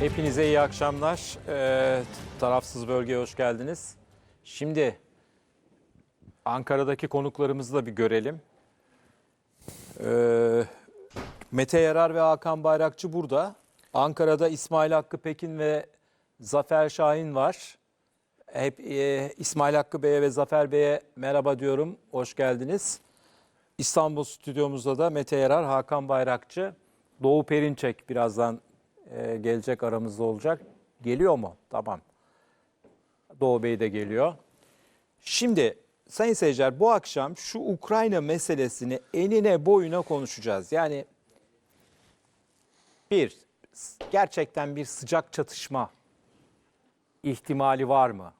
Hepinize iyi akşamlar. Ee, tarafsız bölgeye hoş geldiniz. Şimdi Ankara'daki konuklarımızı da bir görelim. Ee, Mete Yarar ve Hakan Bayrakçı burada. Ankara'da İsmail Hakkı Pekin ve Zafer Şahin var. Hep e, İsmail Hakkı Bey'e ve Zafer Bey'e merhaba diyorum. Hoş geldiniz. İstanbul stüdyomuzda da Mete Yarar, Hakan Bayrakçı, Doğu Perinçek birazdan e, gelecek aramızda olacak. Geliyor mu? Tamam. Doğu Bey de geliyor. Şimdi sayın seyirciler bu akşam şu Ukrayna meselesini enine boyuna konuşacağız. Yani bir, gerçekten bir sıcak çatışma ihtimali var mı?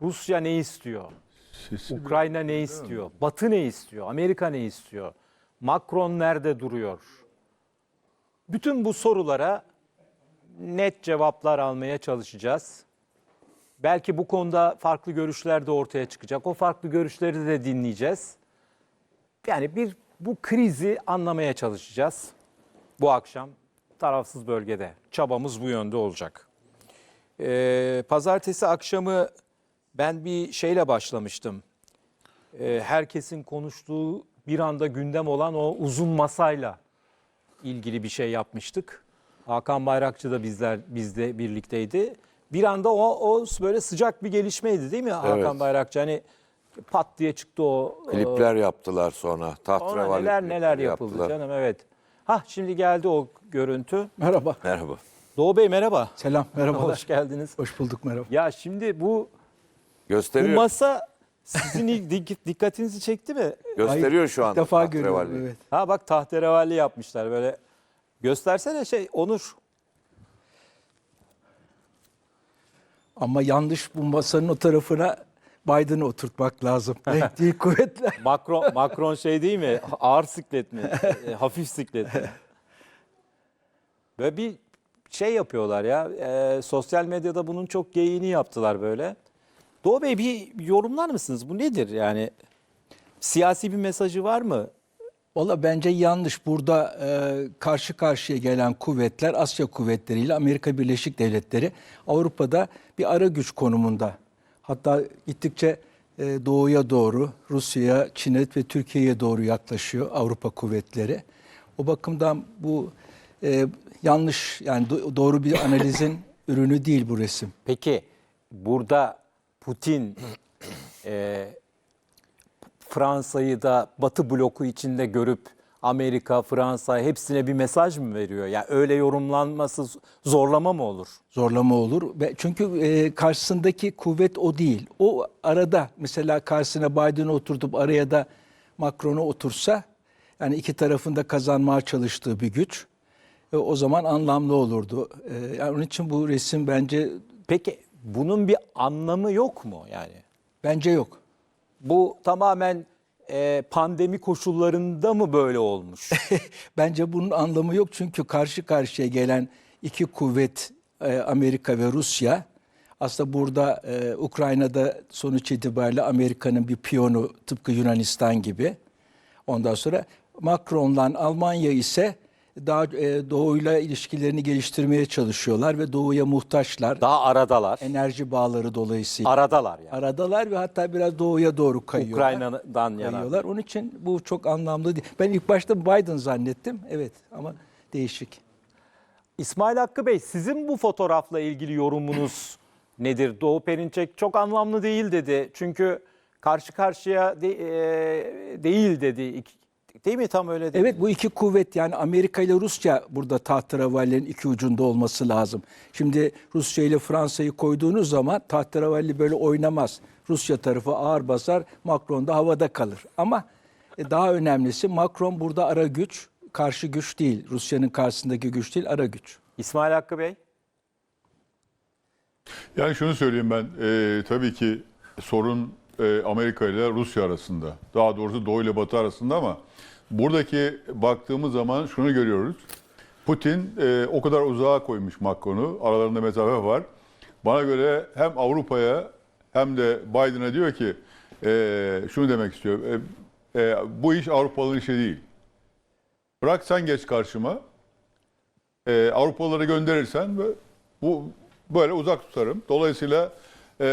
Rusya ne istiyor? Ukrayna ne istiyor? Batı ne istiyor? Amerika ne istiyor? Macron nerede duruyor? Bütün bu sorulara net cevaplar almaya çalışacağız. Belki bu konuda farklı görüşler de ortaya çıkacak. O farklı görüşleri de dinleyeceğiz. Yani bir bu krizi anlamaya çalışacağız. Bu akşam tarafsız bölgede çabamız bu yönde olacak. Ee, pazartesi akşamı ben bir şeyle başlamıştım. Ee, herkesin konuştuğu bir anda gündem olan o uzun masayla ilgili bir şey yapmıştık. Hakan Bayrakçı da bizler bizde birlikteydi. Bir anda o, o böyle sıcak bir gelişmeydi değil mi Hakan Evet. Bayrakçı? Hani pat diye çıktı o. e, Klipler yaptılar sonra. Ona Tahterevalli neler klipleri neler yapıldı yaptılar. canım evet. Hah şimdi geldi o görüntü. Merhaba. Merhaba. Doğu Bey merhaba. Selam, merhabalar. Hoş geldiniz. Hoş bulduk, merhaba. Ya şimdi bu bu Gösteriyor. masa sizin ilk dik- dikkatinizi çekti mi? gösteriyor şu İlk anda. defa tahterevalli. görüyorum, evet. Ha bak tahterevalli yapmışlar böyle. Göstersene şey Onur. Ama yanlış bu masanın o tarafına Biden'ı oturtmak lazım. Denk değil kuvvetler. Macron Macron şey değil mi? Ağır siklet mi? E, hafif siklet mi? Böyle bir şey yapıyorlar ya. e, sosyal medyada bunun çok geyiğini yaptılar böyle. Doğu Bey bir yorumlar mısınız? Bu nedir yani? Siyasi bir mesajı var mı? Valla bence yanlış. Burada e, karşı karşıya gelen kuvvetler Asya kuvvetleriyle Amerika Birleşik Devletleri Avrupa'da bir ara güç konumunda. Hatta gittikçe e, doğuya doğru Rusya'ya, Çin'e ve Türkiye'ye doğru yaklaşıyor Avrupa kuvvetleri. O bakımdan bu e, yanlış yani do- doğru bir analizin ürünü değil bu resim. Peki burada Putin e, Fransa'yı da Batı bloku içinde görüp Amerika, Fransa hepsine bir mesaj mı veriyor? Yani öyle yorumlanması zorlama mı olur? zorlama olur. Çünkü e, karşısındaki kuvvet o değil. O arada mesela karşısına Biden'ı oturtup araya da Macron'u otursa yani iki tarafında kazanmaya çalıştığı bir güç e, o zaman anlamlı olurdu. E, yani onun için bu resim bence Peki bunun bir anlamı yok mu yani? bence yok. Bu tamamen e, pandemi koşullarında mı böyle olmuş? Bence bunun anlamı yok çünkü karşı karşıya gelen iki kuvvet e, Amerika ve Rusya aslında burada e, Ukrayna'da sonuç itibariyle Amerika'nın bir piyonu tıpkı Yunanistan gibi. Ondan sonra Macron'la Almanya ise daha e, doğuyla ilişkilerini geliştirmeye çalışıyorlar ve doğuya muhtaçlar. Daha aradalar. Enerji bağları dolayısıyla. Aradalar yani. Aradalar ve hatta biraz doğuya doğru kayıyorlar Ukrayna'dan yana. kayıyorlar. Onun için bu çok anlamlı değil. Ben ilk başta Biden zannettim. Evet ama değişik. İsmail Hakkı Bey sizin bu fotoğrafla ilgili yorumunuz nedir? Doğu Perinçek çok anlamlı değil dedi. Çünkü karşı karşıya de- e, değil dedi. Değil mi tam öyle dedi? Evet bu iki kuvvet yani Amerika ile Rusya burada tahterevallerin iki ucunda olması lazım. Şimdi Rusya ile Fransa'yı koyduğunuz zaman tahterevalli böyle oynamaz. Rusya tarafı ağır basar, Macron da havada kalır. Ama e, daha önemlisi Macron burada ara güç, karşı güç değil. Rusya'nın karşısındaki güç değil, ara güç. İsmail Hakkı Bey. Yani şunu söyleyeyim ben, e, tabii ki sorun e, Amerika ile Rusya arasında. Daha doğrusu Doğu ile Batı arasında ama buradaki baktığımız zaman şunu görüyoruz. Putin e, o kadar uzağa koymuş Macron'u, aralarında mesafe var. Bana göre hem Avrupa'ya hem de Biden'a diyor ki e, şunu demek istiyor. E, e, bu iş Avrupalıların işi değil. Bırak sen geç karşıma. E, Avrupalıları gönderirsen bu- böyle uzak tutarım. Dolayısıyla e,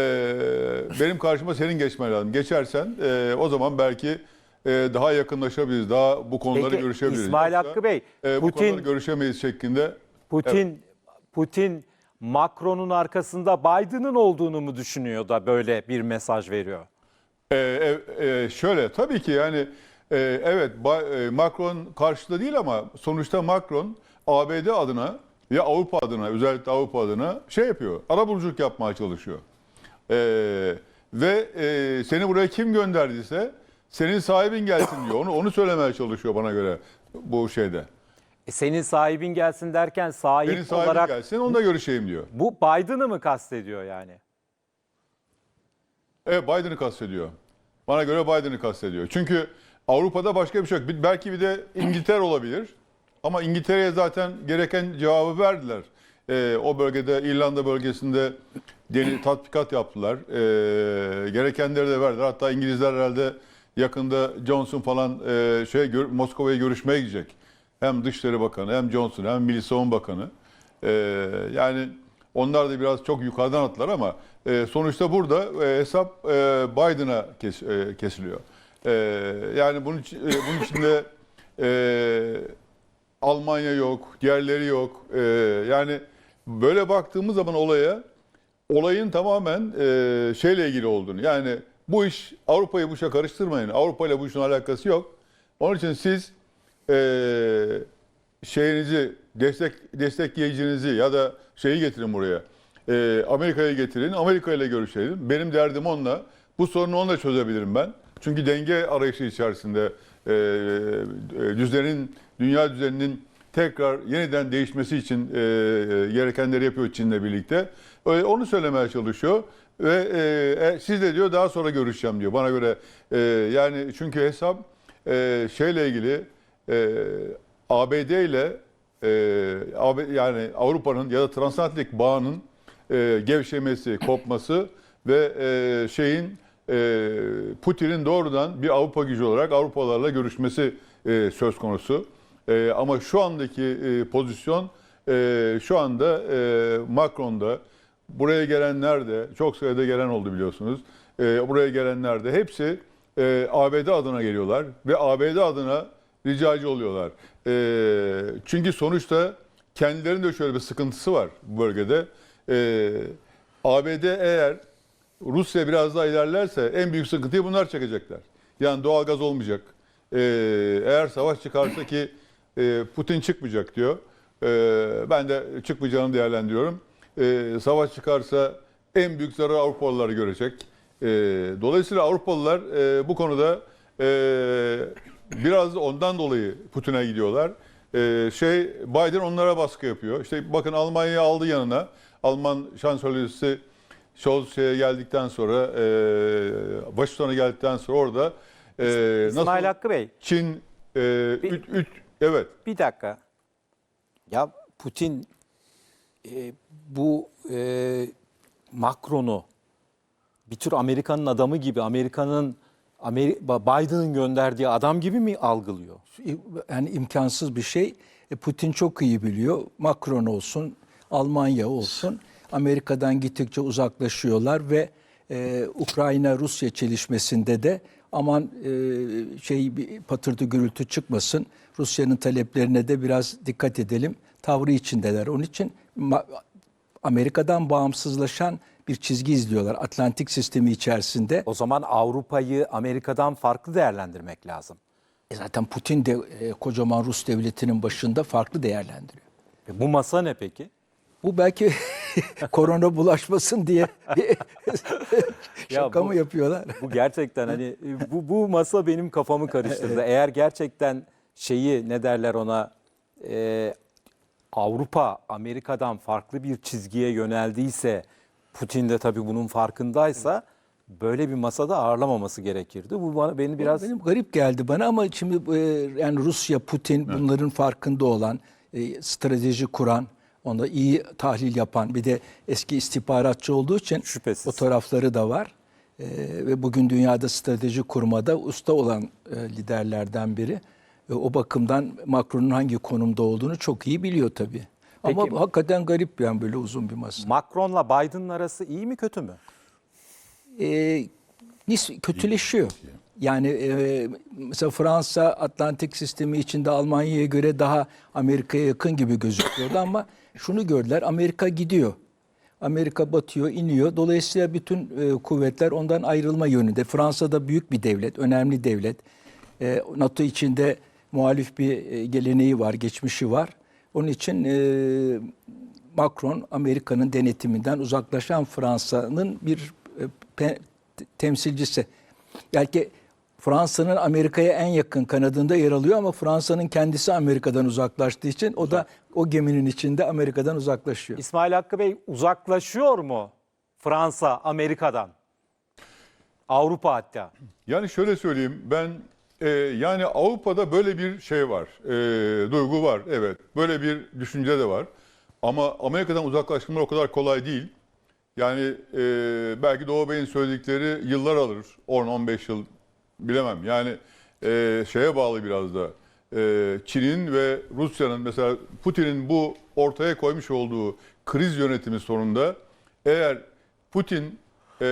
benim karşıma senin geçmen lazım. Geçersen e, o zaman belki e, daha yakınlaşabiliriz. Daha bu konuları Peki, görüşebiliriz. İsmail Yoksa, Hakkı Bey, e, bu Putin- konuları görüşemeyiz şeklinde Putin Putin Macron'un arkasında Biden'ın olduğunu mu düşünüyor da böyle bir mesaj veriyor? Ee, e, e, şöyle tabii ki yani e, evet e, Macron karşıda değil ama sonuçta Macron ABD adına ya Avrupa adına özellikle Avrupa adına şey yapıyor. Arabuluculuk yapmaya çalışıyor. Ee, ve e, seni buraya kim gönderdiyse senin sahibin gelsin diyor. Onu onu söylemeye çalışıyor bana göre bu şeyde. E senin sahibin gelsin derken sahip Senin sahibin olarak gelsin onunla görüşeyim diyor. bu Biden'ı mı kastediyor yani? Evet Biden'ı kastediyor. Bana göre Biden'ı kastediyor. Çünkü Avrupa'da başka bir şey yok. Bir- Belki bir de İngiltere olabilir. Ama İngiltere'ye zaten gereken cevabı verdiler. Ee, o bölgede İrlanda bölgesinde deni, tatbikat yaptılar. Ee, gerekenleri de verdiler. Hatta İngilizler herhalde yakında Johnson falan e, şey gör- Moskova'ya görüşmeye gidecek. Hem Dışişleri Bakanı hem Johnson hem Milli Savunma Bakanı. Ee, yani onlar da biraz çok yukarıdan attılar ama e, sonuçta burada e, hesap e, Biden'a kes- e, kesiliyor. E, yani bunun, e, bunun içinde e, Almanya yok, diğerleri yok. E, yani böyle baktığımız zaman olaya olayın tamamen e, şeyle ilgili olduğunu. Yani bu iş Avrupa'yı bu işe karıştırmayın. Avrupa ile bu işin alakası yok. Onun için siz e, şeyinizi destek destekleyicinizi ya da şeyi getirin buraya. E, Amerika'ya getirin. Amerika ile görüşelim. Benim derdim onunla. Bu sorunu onunla çözebilirim ben. Çünkü denge arayışı içerisinde e, e, düzenin, dünya düzeninin tekrar yeniden değişmesi için e, e, gerekenleri yapıyor Çin'le birlikte. E, onu söylemeye çalışıyor. Ve e, e, siz de diyor daha sonra görüşeceğim diyor bana göre. E, yani çünkü hesap e, şeyle ilgili e, ABD ile e, yani Avrupa'nın ya da transatlantik bağının e, gevşemesi, kopması ve e, şeyin e, Putin'in doğrudan bir Avrupa gücü olarak Avrupalarla görüşmesi e, söz konusu. E, ama şu andaki e, pozisyon e, şu anda e, Macron'da buraya gelenler de çok sayıda gelen oldu biliyorsunuz. E, buraya gelenler de hepsi e, ABD adına geliyorlar ve ABD adına ricacı oluyorlar. E, çünkü sonuçta kendilerinin de şöyle bir sıkıntısı var bu bölgede. E, ABD eğer Rusya biraz daha ilerlerse en büyük sıkıntıyı bunlar çekecekler. Yani doğalgaz olmayacak. E, eğer savaş çıkarsa ki e, Putin çıkmayacak diyor. E, ben de çıkmayacağını değerlendiriyorum. E, savaş çıkarsa en büyük zararı Avrupalılar görecek. E, dolayısıyla Avrupalılar e, bu konuda e, biraz da ondan dolayı Putin'e gidiyorlar. E, şey Biden onlara baskı yapıyor. İşte bakın Almanya'yı aldı yanına. Alman şansölyesi Scholz şeye geldikten sonra e, Washington'a geldikten sonra orada e, İsmail nasıl Hakkı Bey Çin e, üç, üç, evet bir dakika. Ya Putin e, bu e, Macron'u bir tür Amerika'nın adamı gibi Amerika'nın Ameri- Biden'ın gönderdiği adam gibi mi algılıyor? yani imkansız bir şey. E, Putin çok iyi biliyor. Macron olsun, Almanya olsun. Amerika'dan gittikçe uzaklaşıyorlar ve e, Ukrayna-Rusya çelişmesinde de aman e, şey bir patırtı gürültü çıkmasın. Rusya'nın taleplerine de biraz dikkat edelim. Tavrı içindeler. Onun için Amerika'dan bağımsızlaşan bir çizgi izliyorlar. Atlantik sistemi içerisinde. O zaman Avrupa'yı Amerika'dan farklı değerlendirmek lazım. E zaten Putin de e, kocaman Rus devletinin başında farklı değerlendiriyor. E bu masa ne peki? Bu belki korona bulaşmasın diye şaka mı yapıyorlar? Bu gerçekten hani e, bu, bu masa benim kafamı karıştırdı. Eğer gerçekten şeyi ne derler ona e, Avrupa Amerika'dan farklı bir çizgiye yöneldiyse Putin de tabii bunun farkındaysa böyle bir masada ağırlamaması gerekirdi. Bu bana beni biraz Benim garip geldi bana ama şimdi e, yani Rusya, Putin bunların farkında olan, e, strateji kuran, onda iyi tahlil yapan bir de eski istihbaratçı olduğu için Şüphesiz. o tarafları da var. E, ve bugün dünyada strateji kurmada usta olan e, liderlerden biri. E, o bakımdan Macron'un hangi konumda olduğunu çok iyi biliyor tabii. Ama Peki- bu hakikaten garip yani böyle uzun bir masa. Macron'la Biden'ın arası iyi mi kötü mü? e, nis- kötüleşiyor. Yani e, mesela Fransa Atlantik sistemi içinde Almanya'ya göre daha Amerika'ya yakın gibi gözüküyordu ama şunu gördüler Amerika gidiyor. Amerika batıyor, iniyor. Dolayısıyla bütün e, kuvvetler ondan ayrılma yönünde. Fransa da büyük bir devlet, önemli devlet. E, NATO içinde muhalif bir e, geleneği var, geçmişi var. Onun için e, Macron Amerika'nın denetiminden uzaklaşan Fransa'nın bir e, temsilcisi. Belki Fransa'nın Amerika'ya en yakın kanadında yer alıyor ama Fransa'nın kendisi Amerika'dan uzaklaştığı için o da o geminin içinde Amerika'dan uzaklaşıyor. İsmail Hakkı Bey uzaklaşıyor mu Fransa Amerika'dan? Avrupa hatta. Yani şöyle söyleyeyim ben e, yani Avrupa'da böyle bir şey var, e, duygu var evet. Böyle bir düşünce de var. Ama Amerika'dan uzaklaşmalar o kadar kolay değil. Yani e, belki Doğu Bey'in söyledikleri yıllar alır, 10-15 yıl bilemem. Yani e, şeye bağlı biraz da. E, Çin'in ve Rusya'nın mesela Putin'in bu ortaya koymuş olduğu kriz yönetimi sonunda eğer Putin e,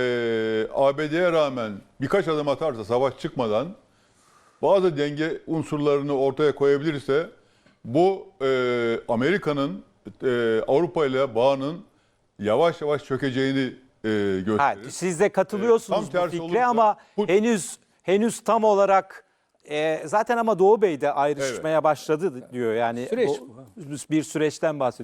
ABD'ye rağmen birkaç adım atarsa savaş çıkmadan bazı denge unsurlarını ortaya koyabilirse bu e, Amerika'nın e, Avrupa ile bağının yavaş yavaş çökeceğini e, gösterir. Ha, siz de katılıyorsunuz Tam bu fikre olursa ama henüz henüz tam olarak e, zaten ama Doğu Bey de ayrışmaya başladı diyor. Yani Süreç bu bir süreçten bahsediyor.